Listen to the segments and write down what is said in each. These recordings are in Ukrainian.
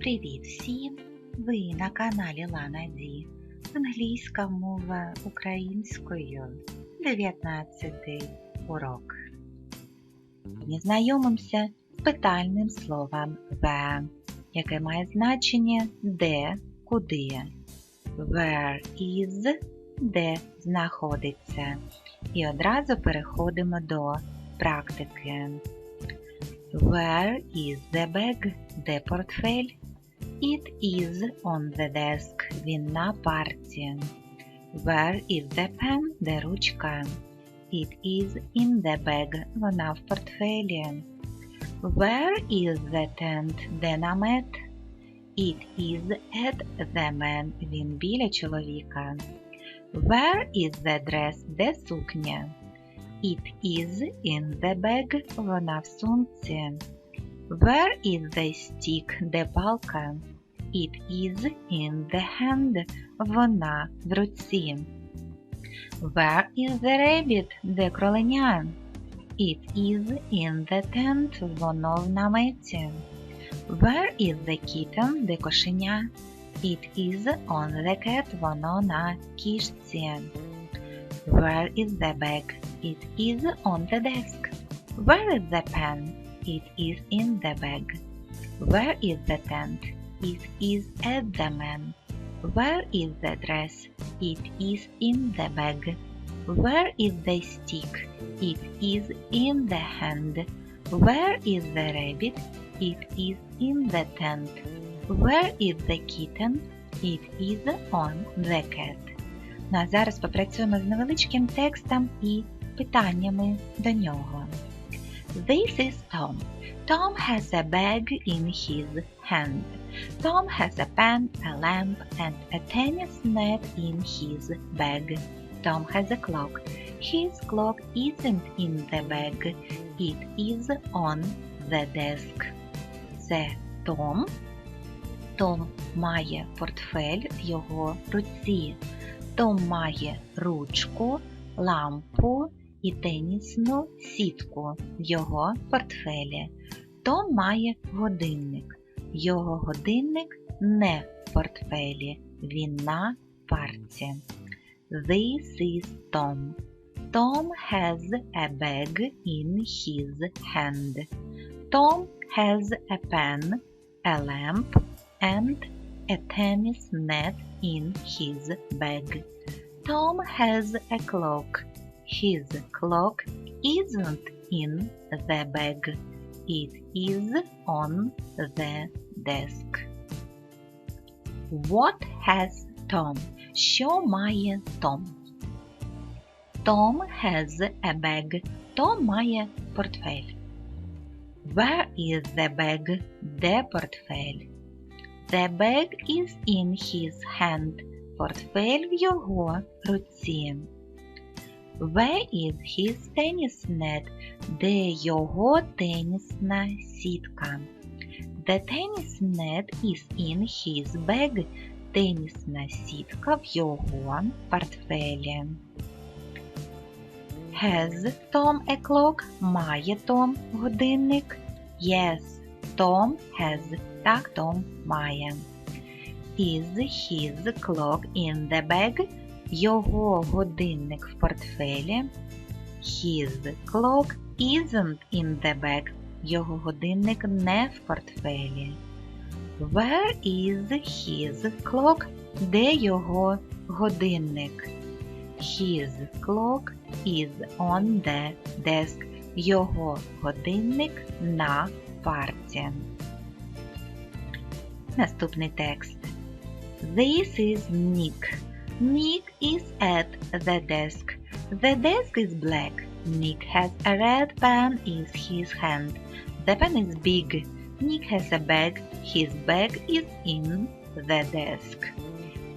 Привіт всім! Ви на каналі Лана Ді. Англійська мова українською. 19 урок. Ми знайомимося з питальним словом where, яке має значення де, куди. Where is де знаходиться. І одразу переходимо до практики. Where is the bag? Де портфель? It is on the desk. Він на парті. Where is the pen? Де ручка? It is in the bag. Вона в портфелі. Where is the tent? Де намет? It is at the man. Він біля чоловіка. Where is the dress? Де сукня? It is in the bag. Вона в сумці. Where is the stick? Де палка? It is in the hand. Вона в руці. Where is the rabbit? Де кроленя? It is in the tent. Воно в наметі. Where is the kitten? Де кошеня? It is on the cat. Воно на кішці. Where is the bag? It is on the desk. Where is the pen? It is in the bag. Where is the tent? It is at the man. Where is the dress? It is in the bag. Where is the stick? It is in the hand. Where is the rabbit? It is in the tent. Where is the kitten? It is on the cat. Ну а зараз попрацюємо з невеличким текстом і питаннями до нього. This is Tom. Tom has a bag in his hand. Tom has a pen, a lamp, and a tennis net in his bag. Tom has a clock. His clock isn't in the bag. It is on the desk. Це Том. Том має портфель в його руці. Том має ручку, лампу і тенісну сітку в його портфелі. Том має годинник. Його годинник не в портфелі, він на парті. This is Tom. Tom has a bag in his hand. Tom has a pen, a lamp, and a tennis net in his bag. Tom has a clock. His clock isn't in the bag. It is on the desk. What has Tom? Що має Том? Tom has a bag. Том має портфель. Where is the bag? Де портфель? The bag is in his hand. Портфель в його руці. Where is his tennis net? Де його тенісна сітка? The tennis net is in his bag. Тенісна сітка в його портфелі. Has Tom a clock? Має Том годинник? Yes, Tom has. Так, Том має. Is his clock in the bag? Його годинник в портфелі. His clock isn't in the bag. Його годинник не в портфелі. Where is his clock? Де його годинник? His clock is on the desk. Його годинник на парті. Наступний текст. This is Nick. Nick is at the desk. The desk is black. Nick has a red pen in his hand. The pen is big. Nick has a bag. His bag is in the desk.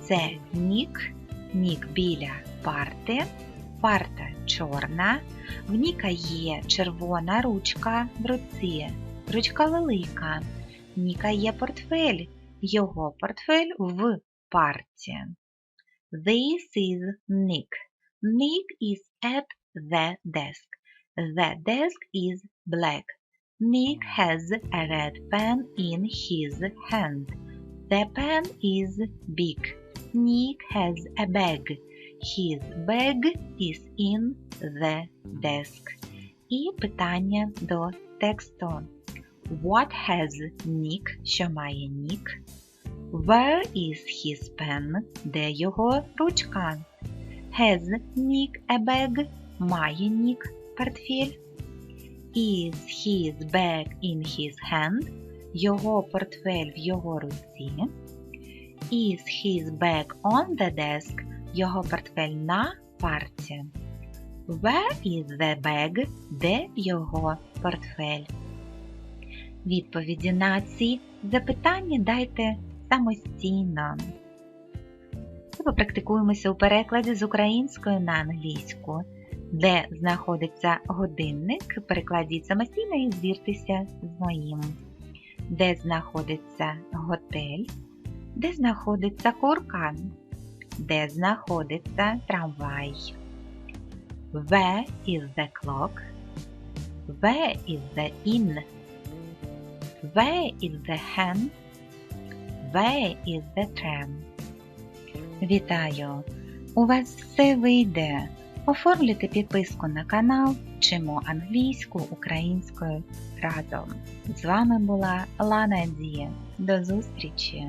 Це Нік. Нік біля парти. Парта чорна. В Ніка є червона ручка в руці. Ручка велика. Ніка є портфель. Його портфель в парті. This is Nick. Nick is at the desk. The desk is black. Nick has a red pen in his hand. The pen is big. Nick has a bag. His bag is in the desk. І питання до тексту. What has Nick? Що має Нік? Where is his pen? Де його ручка? Has Nick a bag? Має Нік портфель? Is his bag in his hand? Його портфель в його руці. Is his bag on the desk? Його портфель на парті. Where is the bag? Де його портфель? Відповіді на ці запитання дайте самостійно. Ми попрактикуємося у перекладі з української на англійську. Де знаходиться годинник, перекладіть самостійно і звіртеся з моїм. Де знаходиться готель, де знаходиться куркан, де знаходиться трамвай. Where is the clock? Where is the inn? Where is the hen? Where is the tram? Вітаю! У вас все вийде. Оформлюйте підписку на канал Вчимо англійську українською разом. З вами була Лана Ді. До зустрічі!